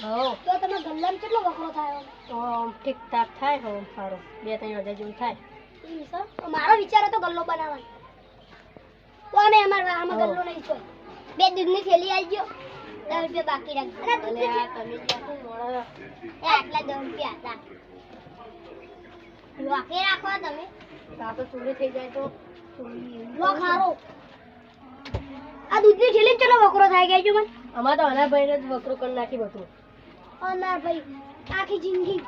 હો. તો તમે ગલ્લામાં કેટલો વકરો થાય તો ઠીક ઠાક થાય હો સારો. બે ત્રણ હજાર જેવું થાય. એ સર તો મારો વિચાર હતો ગલ્લો બનાવવાનો. તો અમે અમાર આમાં ગલ્લો નહીં છો બે દૂધની થેલી આવી ગયો દસ રૂપિયા બાકી રાખજો. આ તમે ક્યાંથી આટલા દસ રૂપિયા હતા બાકી રાખો તમે. તો ચોરી થઈ જાય તો ચોરી હારો આ દૂધની થેલી ચલો વકરો થાય ગયા મને. અમારે તો આના ભાઈને જ વકરું કરી નાખી બધું. અનાર ભાઈ આખી જિંદગી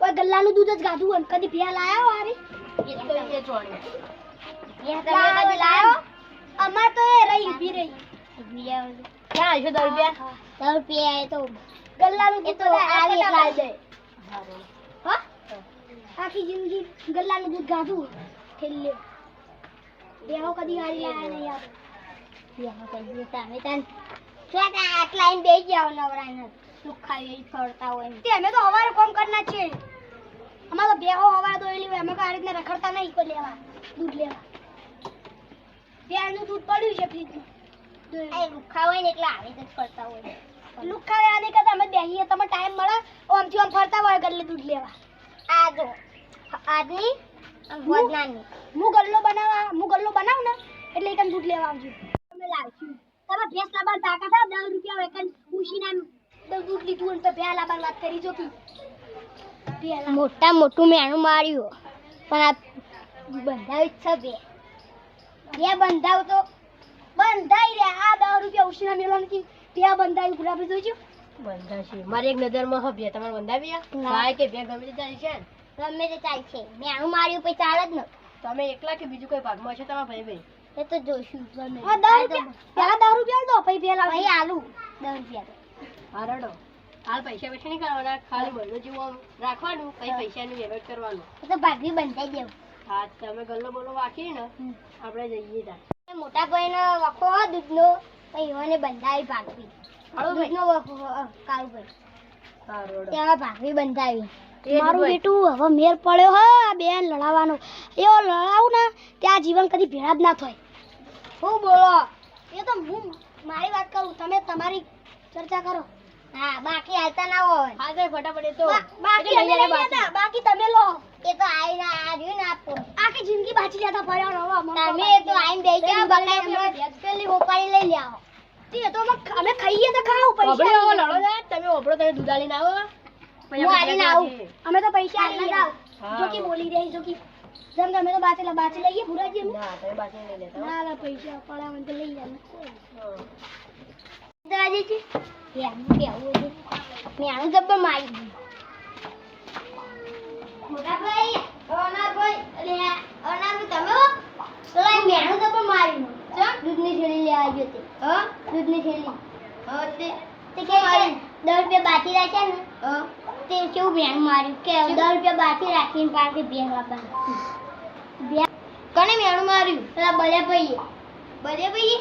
કોઈ ગલ્લાનું દૂધ જ ગાધું હોય કદી ભ્યા લાયા લાયો અમાર તો એ રહી ઊભી રહી. ક્યાં આવીશું દસ રૂપિયા? દસ રૂપિયા એ તો ગલ્લાનું દૂધ તો આવી લાવી જાય. હા? આખી જિંદગી ગલ્લાનું દૂધ ગાધું છેલ્લે બેહો કદી હારી લાયા નહીં યાર બેહો કદી તમે તન. કે આટલા બેસી જાવ નવરાને સુખાવી ફરતા હોય તે અમે તો હવારે કામ કરના છીએ. અમારે તો બેહો હવારે હોય અમે તો આ રીતના રખડતા નહીં કોઈ લેવા દૂધ લેવા. બેનું દૂધ પડ્યું છે ફ્રીજમાં. લુખા હોય ને એટલે આવી જ ફરતા હોય. લુખા હોય આને કરતા અમે બેહીએ તમે ટાઈમ મળે આમથી આમ ફરતા હોય ગલ્લે દૂધ લેવા. આ જો આજની હું ગલ્લો બનાવવા હું ગલ્લો બનાવ ને એટલે એક દૂધ લેવા આવજો. તમે લાવજો. તમે ભેંસ લાવવા તાકા થા દસ રૂપિયા એકન ઉશીના દૂધ લીધું અને તો ભેં લાવવાની વાત કરી જો કી મોટા મોટું મેણું માર્યું. પણ આ બંધાવી જ છે બે. બે બંધાવ તો બંધાઈ રે આ દસ રૂપિયા ઉશીના મેળો નથી. બે બંધાવી ગુલાબ જોજો બંધા છે મારી એક નજરમાં હો બે તમારે બંધાવી. ગાય કે બે ગમે તે ચાલી છે? ગમે તે ચાલશે મેણું માર્યું પછી ચાલે જ ન. તમે એકલા કે બીજું કોઈ ભાગમાં છે તમારા ભાઈ ભાઈ એ તો જોઈશું. ગમે દસ રૂપિયા. પેલા દસ રૂપિયા દો પછી પેલા ભાઈ આલુ. દસ રૂપિયા હા રડો. હાલ પૈસા પૈસા નહીં કરવાના ખાલી બંધો જેવું રાખવાનું પછી પૈસાનું વ્યવહાર કરવાનું. તો ભાગવી બંધાઈ દેવું હા તમે ગલ્લો બોલો વાંચીએ ને આપણે જઈએ ત્યાં. મોટા ભાઈનો વખો હોય દૂધનો પછી બંધાવી ભાગવી. દૂધનો વખો હોય, કાળુ ભાઈ. હા ત્યાં ભાગવી બંધાવી મારું બેટું હવે મેર પડ્યો હો આ બેન લડાવવાનો. એવો લડાવું ને ત્યાં જીવન કદી ભેળા જ ના થાય. હું બોલો એ તો હું મારી વાત કરું તમે તમારી ચર્ચા કરો. હા બાકી હાલતા ના હોય. હા તો ફટાફટ એ તો. બાકી અમે લઈ લઈ લેતા, બાકી તમે લો. એ તો આઈને આ રહ્યું ને આપો. આખી જિંદગી બાચી જતા ફર્યા રહો તમે તો આઈને બેસી જાઓ બકાઈ અમે પેલી હોપારી લઈ લ્યાઓ તે તો અમે ખાઈએ તો ખાવ ઓબળે પૈસા આવો લડો ને તમે ઓબળો તમે દૂધ આલીને આવો. હું આવીને આવું. અમે તો પૈસા લઈ આવ જો કે બોલી રહી જેમ કે અમે તો બાચે બાચી લઈએ ભુરાજી જ ના તમે બાકી નહીં લેતા ના પૈસા પડ્યા તો લઈ જાય હા. છે? કેવું કેવું છે મેં જબ્બર મારી દીધું. મોટા ભાઈ અનાર ભાઈ અરે અનાર તમે તો આ મેણું જબ્બર મારી ચમ? દૂધની થેલી લેવા ગયો તે હ? દૂધની થેલી. હ તે તે કે છે, દસ રૂપિયા બાકી રાખ્યા ને? હ. તે કેવું મેણું માર્યું? કે દસ રૂપિયા બાકી રાખીને પાછી બે વાપરવાનું બે કને મેણું માર્યું? પેલા બલ્યા ભાઈએ બલ્યા ભાઈએ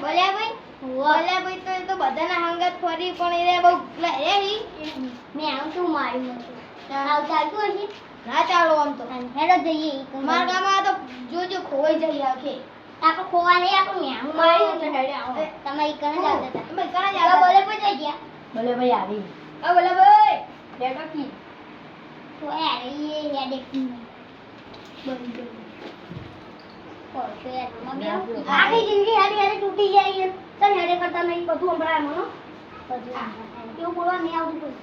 બોલ્યા ભાઈ બોલ્યા ભાઈ તો એ તો બધાના હંગાત ફરી પણ એ બહુ એ મેં આમ તું મારી નતું આવ ચાલતું હશે? ના ચાલો આમ તો. હેડો જઈએ મારા ગામમાં તો જોજો ખોવાઈ જઈ આખે આપણે ખોવા નહીં આપણે મેં માર્યું છે હેડે આવો. તમે ઈ કને જાતા હતા. તમે કને જાતા બોલે પછી જઈ ગયા. બોલે ભાઈ આવી. આ બોલે ભાઈ બેટા કી. તો એ રે હેડે મમ્મી આખી જિંદગી હારી હારી તૂટી જાય તને હેડે કરતા નહીં બધું સંભળાય મનો એવું બોલવા નહીં આવતું કોઈ.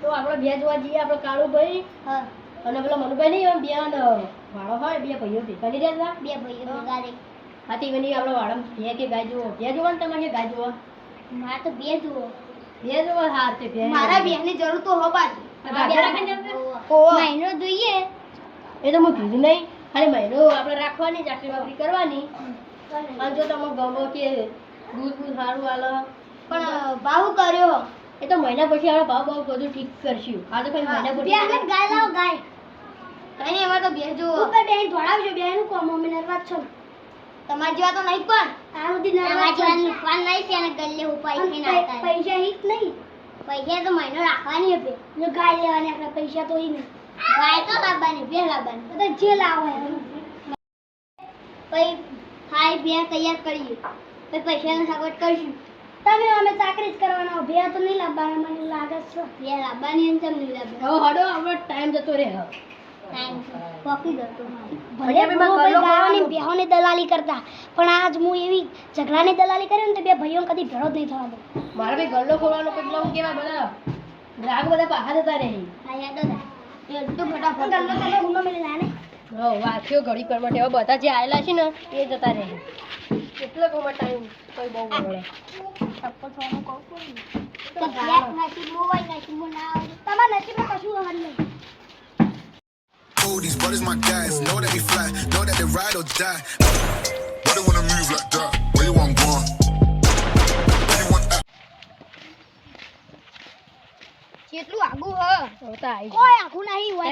તો આપણે બે જોવા જઈએ આપણે કાળુ ભાઈ અને પેલા મનુભાઈ નહીં એમ બે ને વાળો હોય બે ભાઈઓ ભેગા નહીં રહેતા? બે ભાઈઓ ભેગા રહી. હાથી બની આપણે વાળા બે કે ગાય જુઓ. બે જોવા ને તમારે ગાય જુઓ. મારે તો બે જુઓ. બે જુઓ હાર છે બે. મારા બેનની જરૂર તો હો બાજ? મહિનો જોઈએ. એ તો હું કીધું નહીં. ખાલી મહિનો આપણે રાખવાની ચાકરી બાકરી કરવાની. અને જો તમે ગમો કે દૂધ બૂધ સારું હાલો પણ ભાવ કર્યો. એ તો મહિના પછી આપણે ભાવ ભાવ બધું ઠીક કરશું. આ તો ખાલી મહિના પછી ગાય લાવો ગાય. કઈ નહીં એમાં તો બે જુઓ. ઉપર બેન ધોળાવજો બેન કોમ અમે નરવા છો તમારી જેવા તો નહીં પણ. આ સુધી નરવા છો. પણ નહીં છે અને ગલ્લે ઉપાય છે ના પૈસા હિત નહીં. પૈસા તો મહિનો રાખવાની હશે જો ગાય લેવાની આપણે પૈસા તો ઈ નહીં. ગાય તો લાવવાની બે લાવવાની. તો જે લાવો. પછી હાય બે તૈયાર કરીએ. પછી પૈસાનો સગવડ કરશું. તમે અમે ચાકરી જ કરવાના બે તો નહીં લાવવાના મને લાગે છે. બે લાવવાની એમ કેમ નહીં લાવવાની? હવે હડો આપણો ટાઈમ જતો રહે હવે. ટાઈમ પોકી જતો દલાલી કરતા પણ આજ હું એવી ઝઘડાની દલાલી કરી ને તો બે ભાઈઓ કદી ભેળો જ નહીં થવા દઉં. મારે ભાઈ ગલ્લો ખોલવાનો કેટલો હું કેવા બધા ગ્રાહક બધા પાછા જતા રહે. હા યાદ હતા એટલું ફટાફટ. ગલ્લો તમે હુનો મેલે લાને હો વાંચ્યો ઘડી પર માટે હવે બધા જે આવેલા છે ને એ જતા રહે. કેટલો કોમાં ટાઈમ કોઈ બહુ બગડે ચપ્પલ છોડનું કહું છું તો બ્લેક નસીબ હોય નસીબ ના આવે તમારા નસીબમાં કશું હવાનું નહીં Oh, these brothers my guys. Know that we fly, know that they ride or die. Why they wanna move like that? Where you want gone? Where you want at? કેટલું આગું હ હવે તો આવી કોઈ આખું નહીં હોય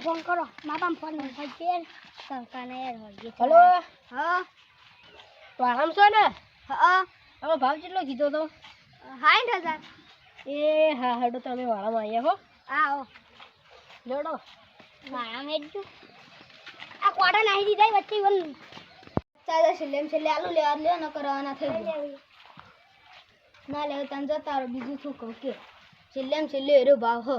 ફોન હા ભાવ કેટલો કીધો તો હાઈઠ હજાર એ હા હડો તમે વાળામાં આવ્યા હો આવો જોડો મેજુ આ કોડા નાહી દીધા વચ્ચે ચાલે છેલ્લે છેલ્લે આલુ લેવા લ્યો ન કરવાના થઈ ગયા. ના લેવ તને જતા રહો બીજું શું કહું કે છેલ્લે છેલ્લે એરો ભાવ હ.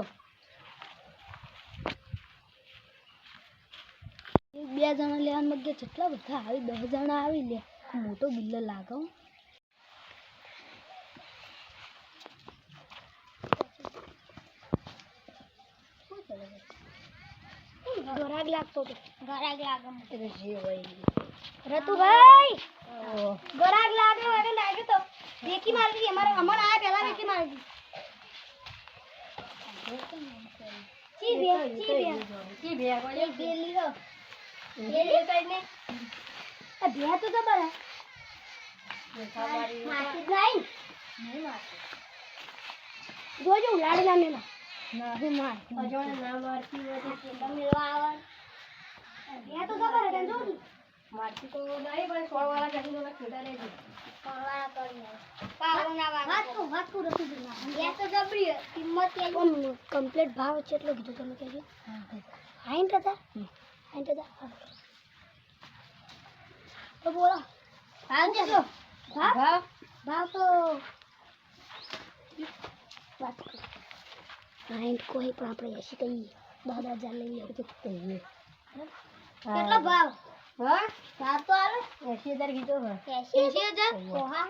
બે જણા લેવા મગ્ગે જેટલા બધા આવી દસ જણા આવી લે મોટો બિલ્લો લાગે હો. ગરાગ લાગતો હતો. ગરાગ લાગે. જે હોય. રતુભાઈ! ભાઈ ગરાગ લાગે વાગે લાગે તો. વેકી મારી દી અમારે અમર આયા પહેલા વેકી મારી દી ચી બે ચી બે. ચી બે એક બે લીધો. એ સાઈડ ને આ બે તો તો બરા. માસી જાય નહીં. માસી જોજો ઉલાડી ના મેલા. નહીં માર અજોને ના મારતી હોય તો મેળવા આવે. બે તો જબર તો નહીં પણ સોળ વાળા રહેજે કરી તો જબરી કિંમત કે કમ્પ્લીટ ભાવ કેટલો કીધો તમે કહેજો સાઈઠ હજાર સાઈઠ હજાર તો બોલો. ભાવ કેટલો ભાવ? ભાવ? તો વાત કરો. સાઈઠ કોઈ પણ આપણે એસી કહીએ. દસ હજાર લઈએ કેટલો ભાવ? હા તો આવે એસી હજાર કીધો એસી હજાર તો હા.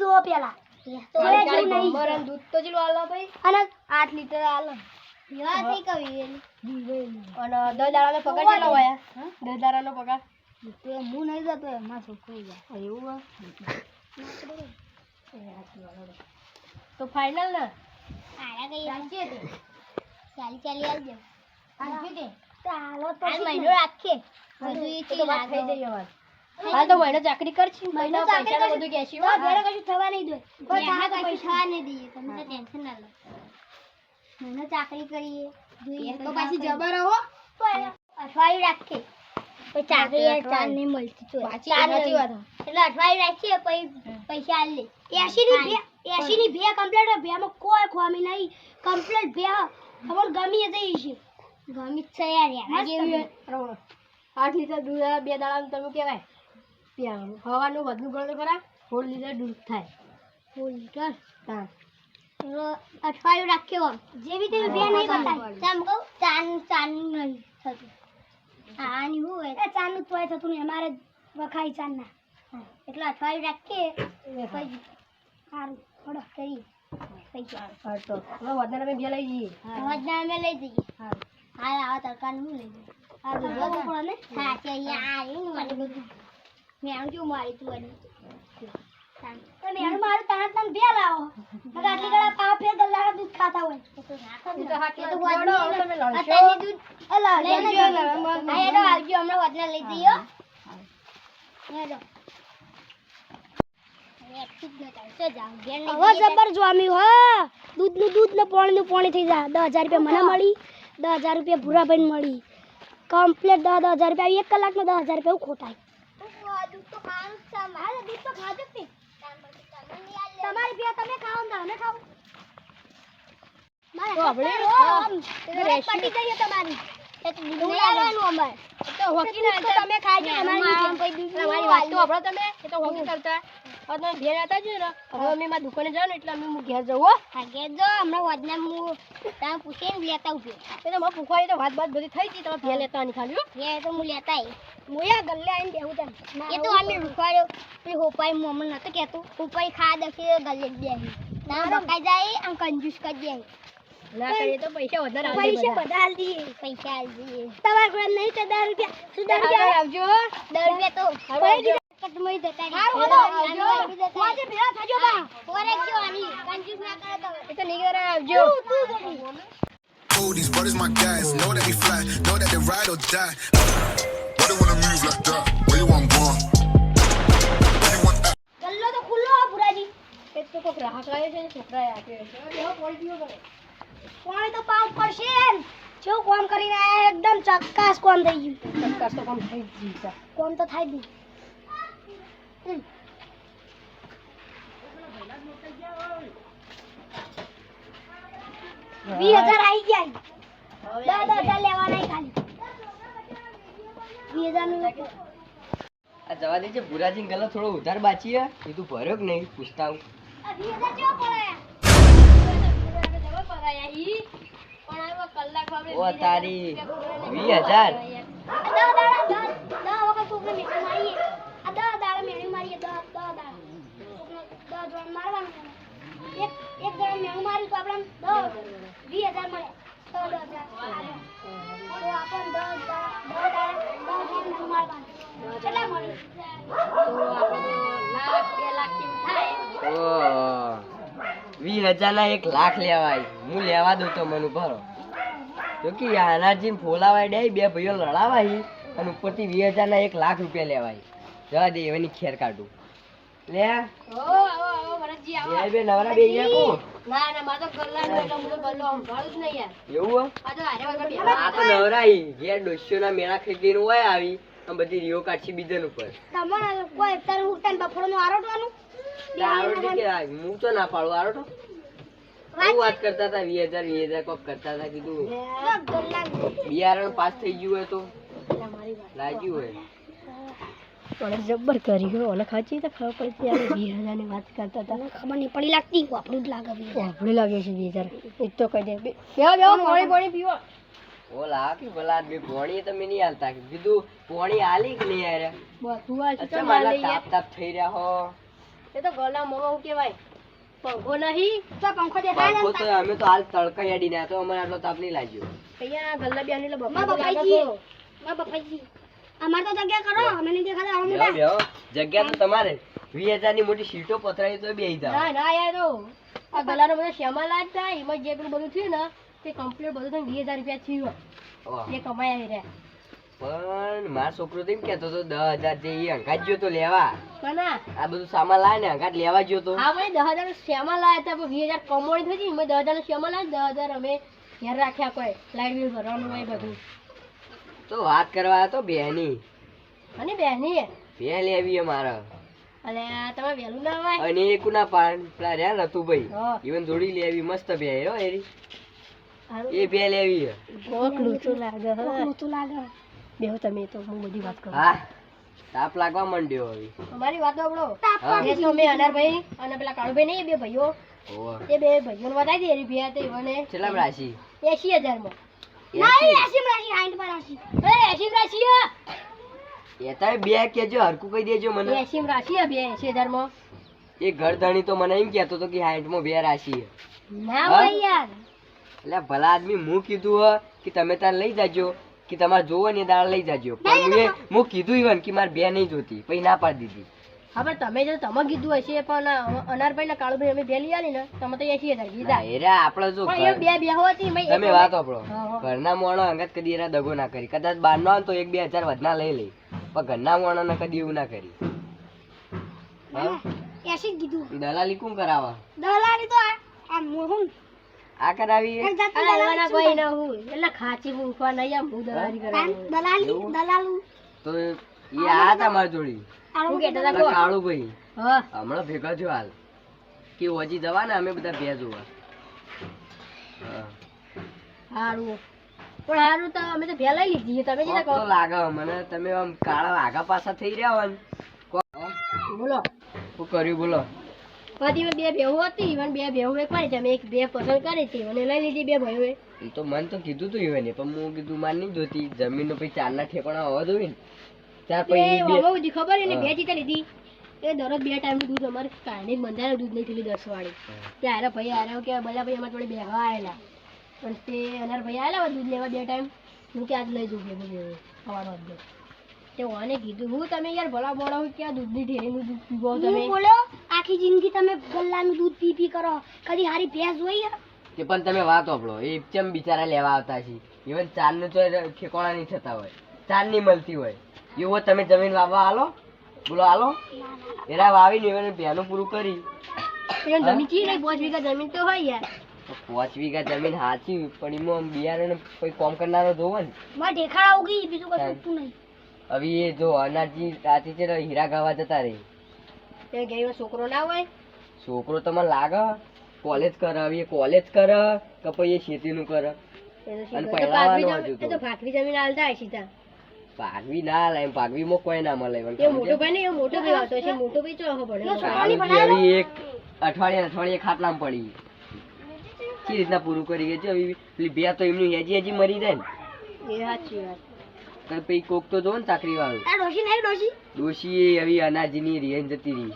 જો પેલા. નહીં. ભમર અને દૂધ તો ચેટલું આલો ભાઈ. અને આઠ લીટર આલો. વિવાહ થઈ કવી અને દસ પગાર કેટલો હોય? દસ પગાર? હું નહીં જતો એમાં. છોકરી જાય. એવું તો ફાઈનલ ને? ચાલી ચાલી આવજો દે ચાલો તો મહિનો રાખીએ. હાલ તો મહિનો ચાકરી કરશી. મહિનો પૈસા બધું કેશી તો ઘરે કશું થવા નહીં દે. કોઈ તારા થવા નહીં દઈએ. તમે તો ટેન્શન ના લો. મહિનો ચાકરી કરીએ. જોઈએ. તો પાછી જબર હો. અઠવાડિયું રાખીએ. પછી ચાકરી ચાર નહીં મળતી. તો પાછી સાચી વાત હે. એટલે અઠવાડિયું રાખીએ પછી પૈસા આલી લે. એસી ની ભે એસી ની ભે કમ્પ્લીટ ભેમાં કોઈ ખોમી નહીં. કમ્પ્લેટ બે ગમી જઈ છે. ગમી છે યાર. આઠ લીટર દૂધ બે દાડાનું તમે કહેવાય. ત્યાં હવાનું વધુ ગણો ખરા સોળ લીટર દૂધ થાય. Full litre? હા. અઠવાડિયું રાખ્યો જેવી તેવી ભે નહીં કહું ચાન ચાન નહીં થતું. આની હું હોય? ચાનું તોય થતું નહીં. અમારે વખાય ચાન. ના એટલે અઠવાડિયું રાખીએ. પછી સારું. થોડો કરીએ. પૈસા તો. અમે બે લઈ જઈએ. વજના અમે લઈ જઈએ. સારું હાલ આવા તડકા હું લઈ જઈએ હા ને હા તે અહીંયા ને મને બધું. મેં જો મારી તું એનું મારું તાણ તાણ બે લાવો. નકર આટલી ગળા પાવ ફેર ગલ્લા દૂધ ખાતા હોય. હા, એ તો હવે તમે લડશો. અત્યારની દૂધ અલા લઈ લઈ જજો જજો, હા એનો આવજો. હમણાં વજના લઈ જઈએ હો. જબર જોમી હો. દૂધનું દૂધ ને પાણીનું પાણી થઈ જાય. દસ હજાર રૂપિયા મને મળી. દસ હજાર રૂપિયા ભૂરાભાઈ મળી. કમ્પ્લેટ દસ દસ હજાર રૂપિયા. એક કલાકમાં દસ હજાર રૂપિયા ખોટાય. તમારી બે તમે ખાઓ ને અમે ખાઓ. પટી ગઈ તમારી. અમારે. તમે ખાજો, તમારી જેમ કોઈ દૂધ નહીં મારી વાત તો. આપણો તમે. એ તો હોકી કરતા. તમે ઘેર આવતા જ ને હવે અમે મારા દુકાને જાવ ને એટલે અમે હું ઘેર જવું હા. ઘેર જો હમણાં વાદના હું તમે પૂછીને લેતા ઊભી એટલે મારે પૂછવાની તો વાત બાત બધી થઈ ગઈ તમે ઘેર લેતા આની ખાલી ઘેર તો હું લેતા આવીશ. હું યા ગલ્લે આવીને બેહું તેમ એ તો અમે રૂપાયો પેલી હોપાઈ મોમન નતો કહેતું. હોપાઈ ખા દખી ગલ્લે બેહી. ના બકાઈ જાય આમ કંજૂસ કરી દે ના કરીએ તો પૈસા વધારે પૈસા દઈએ પૈસા આલ દઈએ તમારા નહીં તો દસ રૂપિયા શું દસ રૂપિયા? આવજો દસ રૂપિયા તો આગળ આવજો. દેતા હારું, આવજો. અમે ભેળા થાજો બા ઓરે ગયો આની કંજૂસ ના કરે તો એ તો નીકળે આવજો Oh, these brothers my guys. Know that we fly, know that they ride or die. Why they wanna move like that? Where you want gone? Where you want at? ગલ્લો તો ખુલ્લો આ પુરાજી એ તો કોક રાહક આવ્યો છે છોકરાએ આપ્યો છે હવે ક્વોલિટીઓ કરે પાણી તો પાવ પડશે એમ જો કામ કરીને આયા એકદમ ચક્કાસ કોમ થઈ ગયું ચક્કાસ તો કામ થઈ જ ગયું. કોમ તો થાય ગયું હમ. હજાર આવી ગયા હવે દસ દસ લેવાના ખાલી. વીસ હજારનું આ જવા દેજે ભુરાજી ગલો થોડો ઉધાર બાચી હે. એ તું ભર્યો કે નહીં? પૂછતા આવું. આ હજાર કેવો ઓ તારી વખત આ મેળી. વીસ હજાર ના એક લાખ લેવાય. હું લેવા દઉં તો મને ભરો. તો કે આનાજી ફોલાવાય ડે બે ભાઈઓ લડાવાય. અને ઉપરથી વીસ હજાર ના એક લાખ રૂપિયા લેવાય. જવા દે એવાની ખેર કાઢું. લે. ઓ આવો આવો ભરતજી આવો. બે બે નવરા બે ગયા કો ના ના મારે તો નો એટલે હું તો ગલ્લો સંભાળું જ નહીં યાર. એવું? આ તો હારે વગર બે આ તો નવરાઈ. ઘેર ડોસ્યો ના મેળા ખેતીનું હોય આવી અને બધી રીઓ કાઢી બીજન ઉપર. તમારા લોકો અત્યારે હું તને બફડો બફોરનું આરોટવાનું આરોટી કે આ હું તો ના પાડું આરોટો. વાત કરતા હતા વીસ હજાર વીસ હજાર કોક કરતા હતા કીધું. બિયારણ પાસ થઈ ગયું હોય તો. લાગ્યું હોય. મને જબ્બર કરી ગયો? અને ખાચી તો ખબર પડતી આપણે વીસ હજારની વાત કરતા હતા. ખબર નહીં પડી લાગતી. આપણું જ લાગે આપણું લાગે છે વીસ હજાર. એક તો કહી દે. બે- પાણી પાણી પીવો. ઓલા કે ભલા બે પોણી તમે નહીં હાલતા. કીધું પોણી હાલી કે નહીં આરે બધું આ છે મારા તાપ તાપ થઈ રહ્યા હો. એ તો ગોલા મોમાં હું કહેવાય? પંખો નહીં. તો પંખો દેખાય પંખો તો અમે તો હાલ તડકા હેડી ના તો અમારે આટલો તાપ નહીં લાગ્યો. અહીંયા ગલ્લા બેન એટલે બફાઈ તો. માં બફાઈ અમારે તો જગ્યા કરો અમે નહીં દેખાતા આવા મોટા બેહો. જગ્યા તો તમારે. વીસની મોટી સીટો પથરાઈ તો બેસી જાવ ના ના યાર તો આ ગલાનો બધો શ્યામા લાજ થાય એમાં જે પેલું બધું થયું ને તે કમ્પ્લીટ બધું થઈને વીસ હજાર રૂપિયા થયું. એ કમાયા રહ્યા. પણ મારો છોકરો તો એમ કેતો તો દસ હજાર જે ઈ અંગાત ગયો તો લેવા. કના આ બધું સામાન લાવે ને અંગાત લેવા ગયો તો. હા ભાઈ દસ હજાર શ્યામા લાયા હતા પણ હજાર કમોણી થઈ એમાં દસ હજાર શ્યામા લાય દસ હજાર અમે ઘેર રાખ્યા કોઈ લાઇટ બિલ ભરવાનું હોય બધું. તો વાત કરવા તો બેની અને બેની બે લેવી મારે. અને તમે વેલું ના આવે અને એક ના પાન પેલા રહ્યા રતુભાઈ. ઈવન જોડી લેવી મસ્ત બે હો એરી. એ બે લેવી હે. બહુ લૂંચું લાગે હા. ઊંચું લાગે બેહો તમે તો હું બધી વાત કરું. હા. તાપ લાગવા માંડ્યો હવે. અમારી વાત સાંભળો તાપ એ તો મેં અનારભાઈ અને પેલા કાળુભાઈ નહીં બે ભાઈઓ. એ બે ભાઈઓને વધારી દે રૂપિયા તો ઈવોને કેટલામ રાશિ? એસી હજારમાં. હાઈટ બે કેજો હરકું કહી દેજો મને. એસી રાશિ બે એસી હજારમાં એ ઘર ધણી તો મને એમ કેતો તો કે હાઈટમાં બે રાશિ ના હા? યાર. એટલે ભલા આદમી હું કીધું હ કે તમે તાર લઈ જાજો કે તમારે જોવો ને દાળ લઈ જાજો. પણ મેં હું કીધું ઈવન કે મારે બે નહીં જોતી પછી ના પાડી દીધી. હા પણ તમે જો તમે કીધું હશે પણ અનારભાઈ ને કાળુભાઈ અમે બે આલી ને તમે તો એસી હજાર કીધા. એરા આપણે જો પણ એ બે બે હોતી મેં તમે વાત આપણો. ઘરના મોણો અંગત કદી એરા દગો ના કરી. કદાચ બાર નો તો એક બે હજાર વધના લઈ લઈ પણ ઘરના મોણો ને કદી એવું ના કરી. એસી કીધું. દલાલી કોણ કરાવા? દલાલી તો આ- મોહન આ કરાવી એક જાતની આ દલાલી એવાના શું કોઈ ના હું. એટલે ખાચી મૂકવા નહીં આમ હું દલાલી કાન દલાલી દલાલું. તો એ આ હતા જોડી હું કહેતા હતા પેલા કહો. કાળુભાઈ હા. હમણાં ભેગા થયો હાલ. કે હજી જવાના અમે બધા બે જોવા. હા. સારું પણ સારું તો અમે તો ભે લીધી. છે તમે કોક કેટલા તો લાગે મને તમે આમ કાળા આગા પાછા થઈ રહ્યા હોય ને. બોલો. શું કર્યું બોલો. પછી બે ભેહું હતી બે ભેહું એક પાડી તમે એક બે પસંદ કરી હતી. મને લઈ લીધી બે ભાઈઓએ એ તો મને તો કીધું તું એને પણ હું કીધું માર નહીં જોતી. જમીન પછી ચાર ના ઠેકાણા હોવા જોઈએ ને. ત્યાર પછી બે આમાં બધી ખબર એને બે જીતા લીધી. એ દરરોજ બે ટાઈમ દૂધ અમારે કાંઈ બંધાયેલું દૂધ નહીં થયેલી દસ વાળી તે ભાઈ આરે કે બધા ભાઈ અમારા જોડે બેહવા આવેલા પણ તે અનાર ભાઈ આવેલા દૂધ લેવા બે ટાઈમ. હું કે આજ લઈ જઉં ભેગું ભેગું સવારનો જ તે વાને કીધું હું તમે યાર ભલા હું ક્યાં દૂધની ઢેરીનું દૂધ પીવો તમે? બોલો આખી જિંદગી તમે ગલ્લાનું દૂધ પી પી કરો. કદી હારી ભેંસ જોઈ યાર. તે પણ તમે વાત વાપરો એ ચમ બિચારા લેવા આવતા છે. ઇવન ચારનું તો ઠેકોણા નહીં થતા હોય. ચાર નહીં મળતી હોય. એવો તમે જમીન વાવવા આલો બોલો આલો એરા વાવીને એને બેનું પૂરું કરી. જમીન ચી નહીં પાંચ વીઘા જમીન તો હોય યાર. પાંચ વીઘા જમીન હાચી પણ એમાં બિયારણ કોઈ કોમ કરનારો જોવો ને. મારે ઢેખાડા ઉગી બીજું કશું હા. ઉગતું નહીં. હવે એ જો અનાજી રાતી છે હીરા ગાવા જતા રહી. એ ગરીબ છોકરો ના હોય? છોકરો તમને લાગે કોલેજ કરે હવે એ કોલેજ કરે કે પછી એ ખેતીનું કરે. અને પહેલા તો હજુ જમીન- તો. તો. જમીન હાલતા હોય સીધા ભાગવી ના લાય ભાગવીમાં કોઈ ના મળે પણ એ મોટો? ભાઈ ને એ મોટો ભાઈ આવતો છે મોટો ભાઈ ચોખો પડે એક અઠવાડિયે અઠવાડિયે ખાટલામાં પડી. કે રીતના પૂરું કરી ગઈ છે? પેલી બે તો એમની હેજી હેજી મરી જાય ને. એ સાચી વાત. પછી કોક તો જો ને ચાકરી વાળું આ ડોશી નહીં ડોશી? ડોશી એ હવે અનાજની રેન જતી રહી.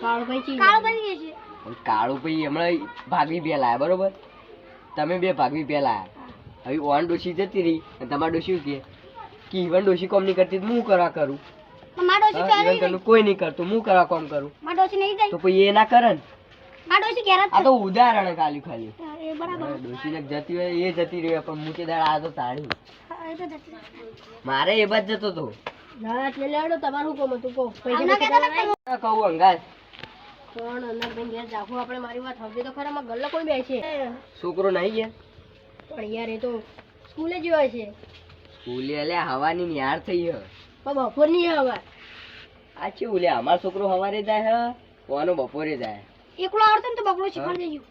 કાળો ભાઈ કાળો બની છે અને કાળું પછી હમણાં ભાગવી બે લાયા બરોબર? તમે બે ભાગવી બે લાયા હવે ઓન ડોશી જતી રહી અને તમારા ડોશી કે કે ઈવન ડોશી કોમ નહીં કરતી હું કરા કરું? ઈવન કોઈ નહીં કરતું હું કરા કોમ કરું? તો પછી એ ના કરે ને? માર ડોશી આ તો ઉદાહરણ ખાલી ખાલી. છે. એ બરાબર. ડોશીને જતી હોય એ જતી રહી પણ મૂકે દાડા આ તો. મારે એ બાજ જતો તો. કહો. અંગાજ અંદર ભાઈ ઘેર જાખું આપણે મારી વાત સમજે તો ખરા માં ગલ્લો કોઈ બેસે. છોકરો નહીં ગયા? પણ યાર એ તો સ્કૂલે જ હોય છે. સ્કૂલે લે હવાની નિહાર થઈ હ. પણ બપોરની હવા. આ છે લે અમાર છોકરો હવારે જાય હ કોનો બપોરે જાય? એકલો આવતો ને તો બકડો શીખવાડી દેજો.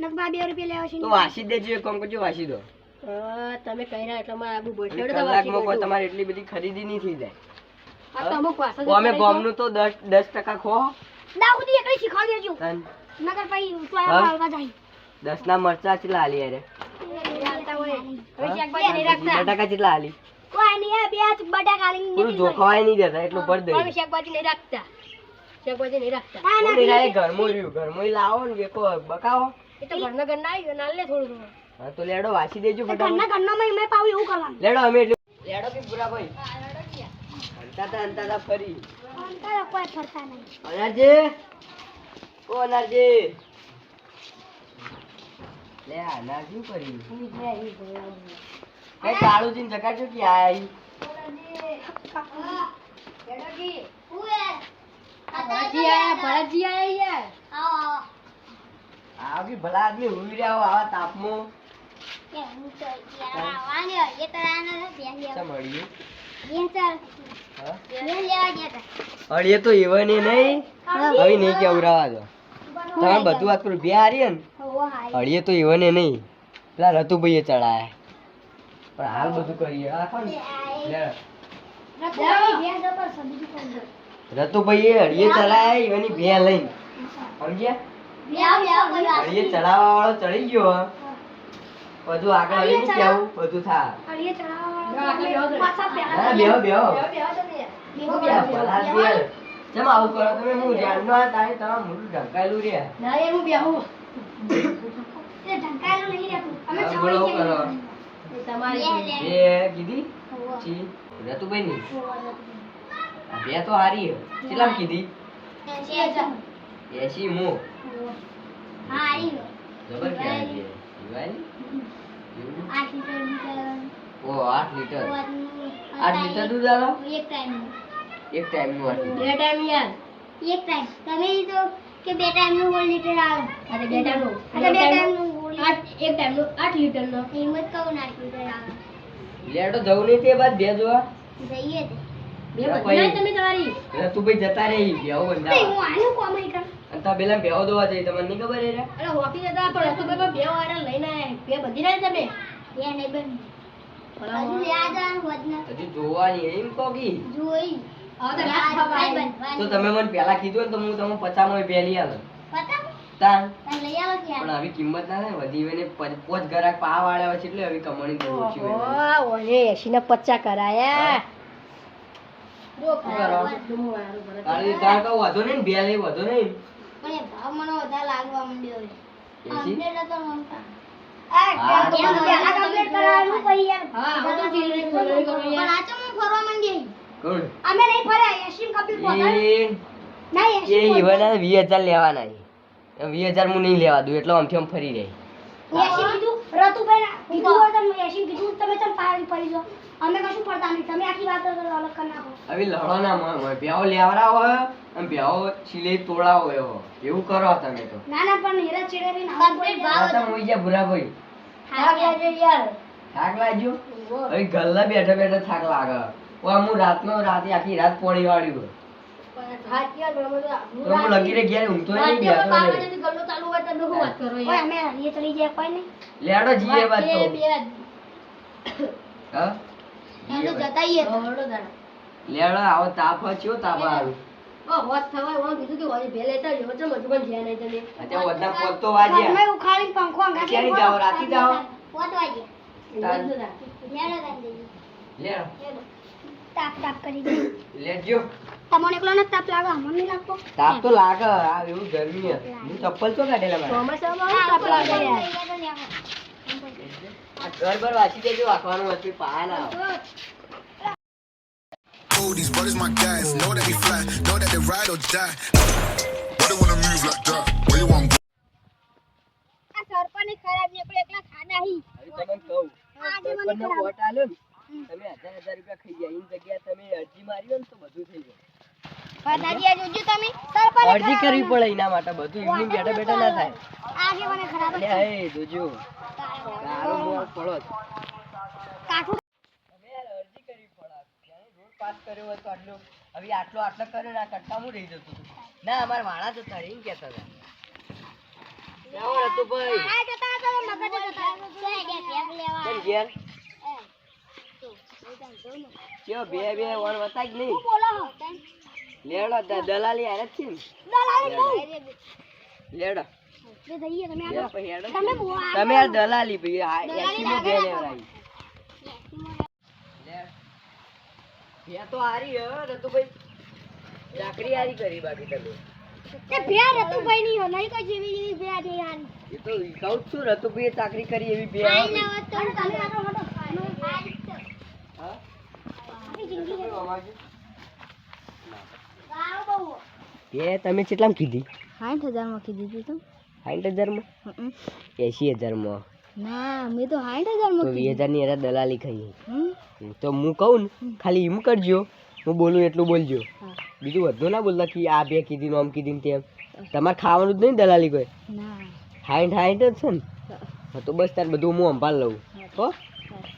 નક બા બે રૂપિયા લેવા છે તો વાસી દેજો એક કામ કરજો વાસી દો. તમે કહી એટલે માં આબુ બોલ તો વાસી તમારે એટલી બધી ખરીદી નહીં થઈ જાય. આ તો અમુક અમે ગોમનું તો દસ દસ ટકા ખો. દાઉદી એકલી શીખવાડી દેજો. નકર પછી હા? હાલવા જાય. દસ ના મરચા છે લાલી યાર દો. હોય. હવે શાકભાજી નહીં રાખતા. બટાકા કેટલા હાલી કોઈ નહીં બે જ બટાકા થોડું નીકળી જોખવાય નહીં દેતા એટલું ભર દે દઈ શાકભાજી નહીં રાખતા. શાકભાજી નહીં રાખતા. ના, ના, ઘરમાં રહ્યું ઘરમાં લાવો ને કો બકાવો. એ તો ઘરના ઘરના આવી ના નાલ લે થોડું થોડું. હા તો લેડો વાસી દેજો ઘરના ફટાફટ. ઘરનામાં એમાંય પાવ એવું કરવાનું. લેડો અમે એટલે લેડો કે પૂરા ભાઈ? હંતાતા હંતાતા ફરી. અંતર કોઈ ફરતા નહીં. અનારજી? ઓ અનારજી. લે આના શું કર્યું? કઈ કાળુજી ને જગાડજો કે આઈ. ભરતજી. આયા ભરતજી આયા યાર આવો, આવો. આ બી ભલા આદમી હુઈ રહ્યા હો આવા તાપમાં. અડીએ? તા. તો એવને નહીં. હવે નહીં કેવરાવા દો. તમે બધું વાત કરું. બે હારી ને અડીએ તો ઈવને નહીં. પેલા રતુભાઈએ ચડાયા. પણ હાલ બધું કરીએ. રતુભાઈએ અડીએ ચડાયા ઈવની બે લઈને. સમજ્યા ચડાવવા વાળો ચડી ગયો બધું આગળ હવે નહીં કેવું? બધું થા. બેહો બેહો. ચમ આવું કરો તમે? હું ધ્યાનનો આ તારે તમારું મોટું ઢંકાયેલું રે. ના હું બેહું. બે તો હારી. કેટલામ કીધી? એસી મો. હોવો. હા, આવી ગયો. જબર આઠ લીટર લીટર ઓ આઠ લીટર. હોવાનું. આઠ દૂધ આલો? એક ટાઈમનું. એક ટાઈમનું બે ટાઈમ યાર એક ટાઈમ. તમે તો કે બે ટાઈમનું ગોળ લીટર આવે. અરે બે ટાઈમનું. અરે બે ટાઈમનું ગોળ આઠ એક ટાઈમનું આઠ લીટરનો. એમ જ કહું ના લીટર આવે. લેટો જવું નહીં તે બાદ બે જોવા. જઈએ તે. બે ભાઈ. તમે તમારી. રતુભાઈ જતા રહી બેહો તે બંધાવા હું આનું કોમ અહીં કર. અને તો પેલા બેહો દોવા જઈ તમને નહીં ખબર એરા રે અરે હોકી જતા પણ રસુભાઈ બે વાયરા લઈને આયા. બે બધી ના તમે? બે નહીં બન હજુ યાદ આવે વધના હજુ જોવાની એમ કોગી જોઈ. હવે તો રાત આવી. તો તમે મને પહેલા કીધું ને તો હું તમને પચામાં પહેલી આલો. કે પણ આવી કિંમત ના થાય વધી વેને પોચ ગ્રાહક પા વાળ્યા છે એટલે આવી કમાણી બહુ ઓછી હોય ઓહો, ઓને ને પચાસ કરાયા. જો કરો? તાળી તાર કહું વધુ ને બે લઈ વધુ પણ ભાવ મને વધારે લાગવા માંડ્યો એસી? અપડેટ હતો મમતા હા, કેમ પહેલા કમ્પ્લીટ કરાવવાનું પછી યાર હા હવે તો ચીલની ખોલણી પણ આ તો હું ફરવા માંડી કોણ? અમે નહીં ફર્યા એસી કમ્પ્લીટ એ ના એ ઈવન વીસ હજાર લેવાના છે. વીસ હજાર હું નહીં લેવા દઉં એટલે આમથી આમ ફરી રહી એસી કીધું રતુભાઈ કીધું હોય તમે એસી કીધું તમે ચમ પાડી પડી જાઓ અમે કશું પડતા નહીં. તમે આખી વાત અલગ કરી નાખો. હવે લડો ના મન હોય પ્યાવો લેવરા હોય અને પ્યાવો સિલે તોડા હોય એવું કરો તમે તો. ના ના પણ હીરા ચેડે રહી કમ્પ્લીટ આ તો મોઈ ગયા ભૂરા ભાઈ. થાક લાગ્યો યાર. થાક લાગ્યો? હવે ગલ્લા બેઠા બેઠા થાક લાગે. ઓ હું રાતનો રાતે આખી રાત પોણી વાળ્યું હું લગી રે ઘેર ઊંઘતો નહીં બેઠો વાત ઓય અમે હરીએ ચડી જાય કોઈ નહીં? લેડો જીએ બાદ તો. હા? બાદ. જતાઈએ. લેડો આવો તાપ હોય, તાપ આવે. પંખો તાપ તાપ કરી દે લેજો તમને એકલો ને તાપ લાગે અમને નહીં લાગતો તાપ તો લાગે આ એવું ગરમી છે. હું ચપ્પલ તો કાઢેલા મારા ચોમાસામાં તાપ લાગે યાર. આ ઘર વાસી દેજો વાંચવાનું હતું પાયા ના Oh, these brothers my guys. Know that they fly, know that they ride or die. Why they wanna move like that? Where you want આ સરપંચ ખરાબ નીકળે એકલા ખાડા હી આજે મને ખરાબ. હજાર હજાર રૂપિયા ખાઈ ગયા. એની જગ્યાએ તમે અરજી મારી હોય ને તો બધું થઈ જાય. વધારી જોજો તમે? સરપંચ અરજી કરવી પડે એના માટે બધું. evening બેઠા બેઠા ના થાય. આજે મને ખરાબ જ એ જોજો. તારો મોર પડો. જ. તમે યાર અરજી કરવી પડે. જ્યારે રોડ પાસ કર્યો હોય તો આટલો હવે આટલો આટલો કર્યો ના આ કટકામાં રહી જતું હતું. ના અમારે કહેતા હતા. આ જતા હતા મગજ જતા ગયા લેવા કેમ બે બે વણ વતા જ નહીં લેડો દલાલી આરે છે દલાલી લેડો. તમે દલાલી ભાઈ 80 માં બે લેવડાવી. લે. તો હારી હે રતુભાઈ. ચાકરી હારી કરી બાકી તમે. તે ભેર હતું ભાઈ બે તમે કેટલામ કીધી? સાઠ હજારમાં કીધી હતી તું. સાઠ હજારમાં? એસી હજારમાં? ના મેં તો સાઠ હજાર તો વીસ હજારની એરા દલાલી ખાઈ તો હું કહું ને ખાલી એમ કરજો હું બોલું એટલું બોલજો. બીજું વધુ ના બોલતા કે આ બે કીધી આમ કીધી ને તેમ. તમારે ખાવાનું જ નહીં દલાલી કોઈ? હાઈટ હાઈટ જ છે ને? તો બસ તાર બધું હું સંભાળ લઉં. હો?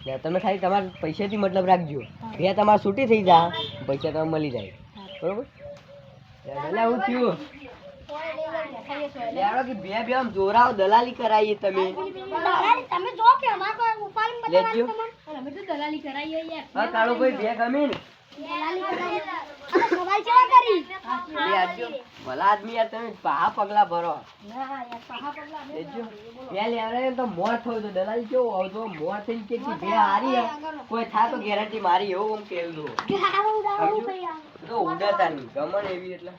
ને તમે ખાલી તમારા પૈસાથી મતલબ રાખજો. બે તમારે છૂટી થઈ જા પૈસા તમે મળી જાય. બરોબર? હું થયું કે બે બે આમ જોરાવ દલાલી કરાવીએ તમે. દલાલી તમે જો કે અમાર કોઈ ઉપાડી મત લેજો. અમે તો દલાલી કરાવીએ યાર. હા કાળો ભાઈ બે ગમે ને દલાલી કરાવી સવાલ કેવા કરી? લે આપજો. ભલા આદમી યાર તમે પા પગલા ભરો. ના યાર પહા તો મોર થયું તો. દલાલી કેવો આવતો મોર થઈને કે બે હારી કોઈ થા તો ગેરંટી મારી એવું આમ કેવું હતું તો ઉડતા નહીં ગમન એવી એટલે.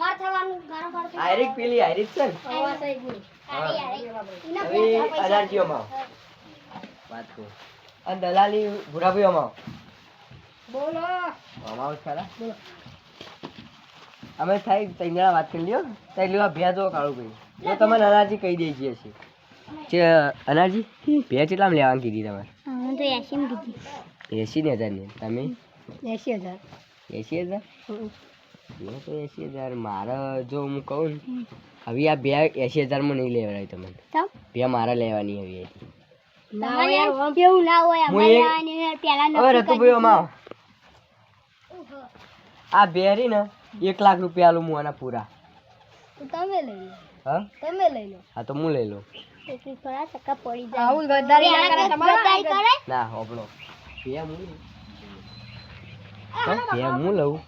માર થવાનું ગારો ગારો હાયરિક પેલી હાયરિક છે બોલ. હવે પૈસા પૈસા વાત કહું અને દલાલી ભૂરાભાઈઓમાં બોલો. અમાવ ખરા. અમે થાય ત્રણ જણા વાત કરી લ્યો. ત્યાં લેવા ભેજ જો કાળું ભાઈ જો તમે અનારજી કહી દઈ છીએ છીએ જે અનારજી ભેજ કેટલામાં લેવાની કીધી તમારે? હું તો એસી માં કીધી. એસી ને હજારની તમે? એસી હજાર. એસી હજાર? મેં તો એસી હજાર. મારે જો હું કહું ને હવે આ બે એસી હજારમાં નહીં લેવાય તમને. બે મારે લેવાની હવે ના યાર કેવું ના હોય? અમારે પેલા રતુભાઈ અમાવ આ બેરી ને એક લાખ રૂપિયા આલું હું આના પૂરા. તમે લઈ લો. હા? તમે લઈ લો. હા તો હું લઈ લઉં. થોડા ટકા પડી જાય. આવું ગદ્દારી ના કરે તમારે કરે? ના હોબળો બે હું બે હું લઉં.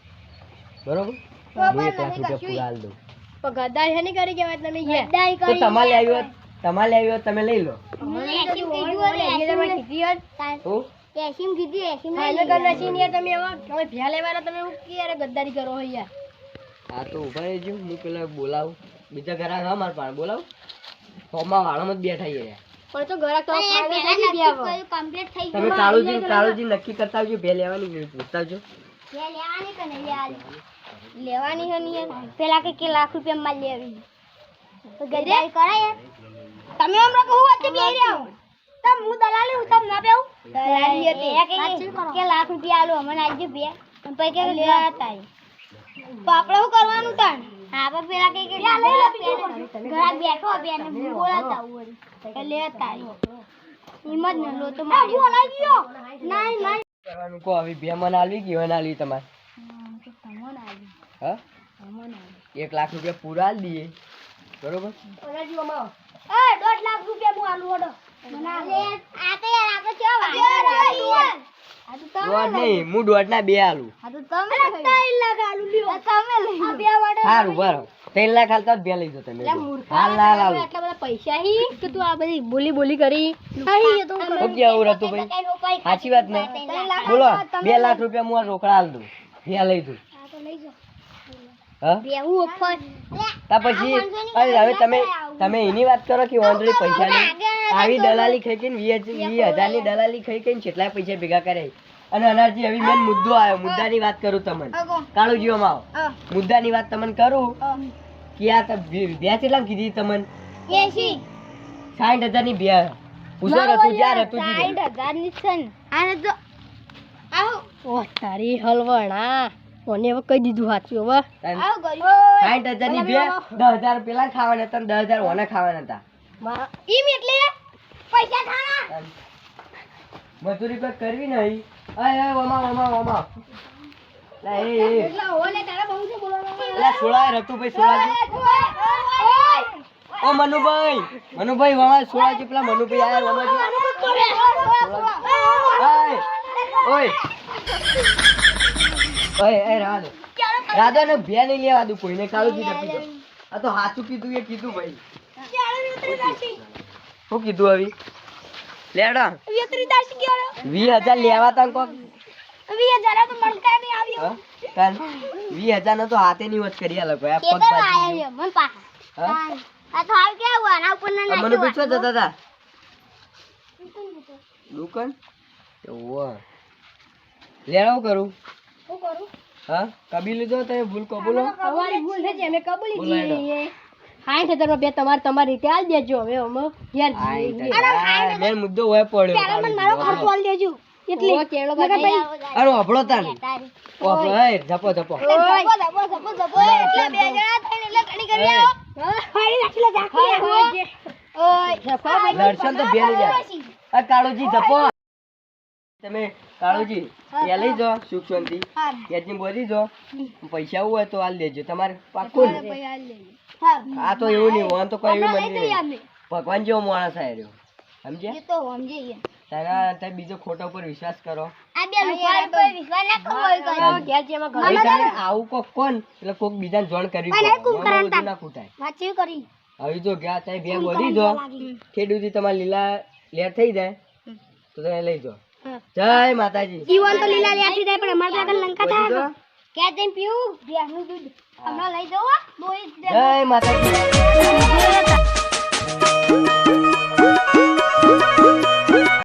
બરોબર? હું એક લાખ રૂપિયા પૂરા હાલ દઉં. પણ ગદ્દારી શેની કરી કહેવાય તમે યાર? ગદ્દારી તો તમારે આવ્યો તમારે આવ્યો તમે લઈ લો. કીધું હોત, એસીમ કીધી એસીમ ફાઇનલ કર નાખી ને યાર તમે એવા તમે ભ્યા લેવાના તમે હું કે યાર ગદ્દારી કરો હો યાર? હા તો ઊભા રહેજો હું પેલા બોલાવું. બીજા ઘરા હા માર પાણ બોલાવું. ફોર્મમાં વાળો મત બેઠા યાર પણ તો ઘરા તો ફાઇનલ થઈ થઈ તમે કાળુજી કાળુજી નક્કી કરતા આવજો બે લેવાની પૂછતા આવજો બે લેવાની કને યાર લેવાની? હે ને યાર. પેલા કે કે લાખ રૂપિયા માં લેવી. તો ગદ્દારી કરાય યાર. તમે હમણાં કહું વચ્ચે બેહી રહ્યા તમ હું દલાલી હું તમ ના બેઉ દલાલી હતી. કે લાખ રૂપિયા આલો અમને આવજો બે. પછી કે લેવા હતા તો આપણે શું કરવાનું તાણ? હા પણ પેલા કે કે ઘરા બેઠો બે ને બોલાતા વળી. કે લેતા હિંમત ન લો તો મારી. બોલાઈ ગયો. ના ના કરવાનું કો આવી બે મન આલવી ગયો ને આલવી તમારે? હા એક લાખ રૂપિયા પૂરા આલ દઈએ. બરોબર? એ દોઢ લાખ રૂપિયા હું આલું ઓડો. વાંધો હું દોઢ ના બે લઈ આ સારું બરો ત્રણ લાખ હાલતા બે લઈ જાઓ તમે હાલ ના હાલ. આટલા બધા પૈસા હી કે તું આ બધી બોલી બોલી કરી સાચી વાત ને? બોલો, બે લાખ રૂપિયા હું રોકડા હાલ દઉં. બે લઈ દઉં. તા પછી હવે તમે તમે એની વાત કરો કે ઓલરેડી પૈસા નહીં? આવી દલાલી ખાઈ ખાઈને વીસ દલાલી ખાઈ કેટલાય પૈસા ભેગા કરે? અને અનારજી હવે મેં મુદ્દો આવ્યો મુદ્દાની વાત કરું તમને. કાળુજીઓમાં આવો. મુદ્દાની વાત તમને કરું કે આ તો બે બે કીધી તમને? સાઠ હજારની બે પૂછો હતું જ્યાં હતું સાઠ હજારની છે આને તો આવો. તારી હલવણા. મને હવે કહી દીધું સાચું હવે? સાઠ હજારની બે દસ હજાર પેલા ખાવાના હતા દસ હજાર ઓને ખાવાના હતા. ઈમ એટલે પૈસા થાણા મજૂરી પર કરવી નહીં અય અય ઓમા ઓમા ઓમા લા એ એ એટલે ઓલે તારા બહુ છે બોલવાનું લા સોળાય રતુભાઈ સોળાજી ઓ મનુભાઈ મનુભાઈ વાળા સોળાજી પેલા મનુભાઈ આયા વાળા ઓય ઓય એ રાધો રાધો ને ભે નહીં લેવા દઉં કોઈને કાળું કીધું કીધું આ તો સાચું કીધું એ કીધું ભાઈ શું કીધું હવે? લેડા. વી હજાર લેવા તા કોક. વી હજાર તો મળતા નહીં આવ્યો. હા? કાન વીસ હજાર નો તો હાથે ની વચ કરી આ લોકો આ પગ બાજુ. મન આ તો હાલ કેવું આના ઉપર ના મને પૂછવા જતા હતા દુકાન ઓવા લેડો કરું? શું કરું? હા? કબીલ જો તમે ભૂલ કબૂલો અમારી ભૂલ થઈ છે અમે કબૂલી સાઠ હજાર રૂપિયા તમારે તમારી રીતે આલ દેજો હવે અમે યાર મેન મુદ્દો હોય પડ્યો મારો ખર્ચો આલ દેજો. એટલે કેળો ભાઈ અરે અભળો તાન. અભળો એ જપો જપો ધપો ધપો ધપો એટલે બે જણા થઈને એટલે ઘણી કરી આવો. ફાડી નાખી લે ઓય. દર્શન તો બેન જાય. આ કાળુજી જપો તમે કાળુજી ત્યાં લઈ જાઓ સુખ શાંતિ. ત્યાંથી બોલી જો પૈસા આવું હોય તો હાલ દેજો. તમારે પાકું આ તો એવું નહીં હોય તો કોઈ એવું મંદિર ભગવાન જેવો માણસ રહ્યો. સમજ્યા? તો સમજી તારા તે બીજો ખોટા ઉપર વિશ્વાસ કરો. આવું કોક કોણ? એટલે કોક બીજાને જોણ કર્યું ના કૂટાય હવે જો ગયા ત્યાં બે બોલી જો સુધી લીલા લેર થઈ જાય. તો તમે લઈ જાઓ. જય માતાજી. જીવન તો લીલા લીલાથી જાય પણ અમારે આગળ લંકા થાય કે જઈને પીવું? ભેંસનું દૂધ. હમણાં લઈ જવો દોઈ જય માતાજી.